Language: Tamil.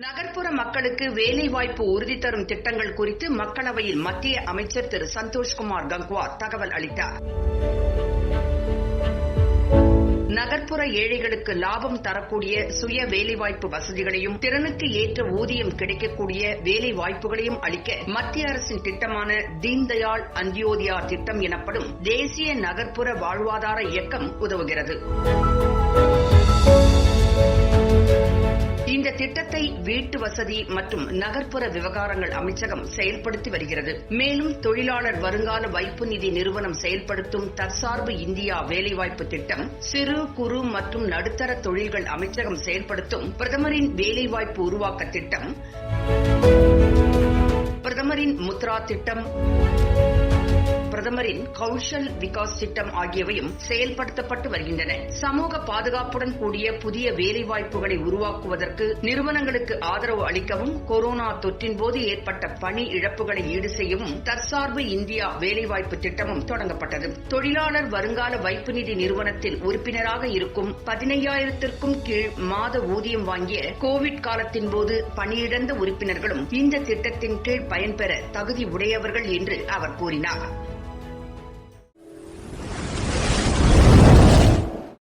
நகர்ப்புற மக்களுக்கு வேலைவாய்ப்பு உறுதி தரும் திட்டங்கள் குறித்து மக்களவையில் மத்திய அமைச்சர் திரு சந்தோஷ்குமார் கங்வார் தகவல் அளித்தார். நகர்ப்புற ஏழைகளுக்கு லாபம் தரக்கூடிய சுய வேலைவாய்ப்பு வசதிகளையும் திறனுக்கு ஏற்ற ஊதியம் கிடைக்கக்கூடிய வேலை வாய்ப்புகளையும் அளிக்க மத்திய அரசின் திட்டமான தீன்தயாள் அந்தியோதயா திட்டம் எனப்படும் தேசிய நகர்ப்புற வாழ்வாதார இயக்கம் உதவுகிறது. இந்த திட்டத்தை வீட்டு வசதி மற்றும் நகர்ப்புற விவகாரங்கள் அமைச்சகம் செயல்படுத்தி வருகிறது. மேலும் தொழிலாளர் வருங்கால வைப்பு நிதி நிறுவனம் செயல்படுத்தும் தற்சார்பு இந்தியா வேலைவாய்ப்பு திட்டம் சிறு குறு மற்றும் நடுத்தர தொழில்கள் அமைச்சகம் செயல்படுத்தும் பிரதமரின் வேலைவாய்ப்பு உருவாக்க திட்டம் பிரதமரின் முத்ரா திட்டம் பிரதமரின் கௌஷல் விகாஸ் திட்டம் ஆகியவையும் செயல்படுத்தப்பட்டு வருகின்றன. சமூக பாதுகாப்புடன் கூடிய புதிய வேலைவாய்ப்புகளை உருவாக்குவதற்கு நிறுவனங்களுக்கு ஆதரவு அளிக்கவும் கொரோனா தொற்றின் போது ஏற்பட்ட பணி இழப்புகளை ஈடு செய்யவும் தற்சார்பு இந்தியா வேலைவாய்ப்பு திட்டமும் தொடங்கப்பட்டது. தொழிலாளர் வருங்கால வைப்பு நிதி நிறுவனத்தில் உறுப்பினராக இருக்கும் பதினையாயிரத்திற்கும் கீழ் மாத ஊதியம் வாங்கிய கோவிட் காலத்தின் போது பணியிழந்த உறுப்பினர்களும் இந்த திட்டத்தின் கீழ் பயன்பெற தகுதி உடையவர்கள் என்று அவர் கூறினார்.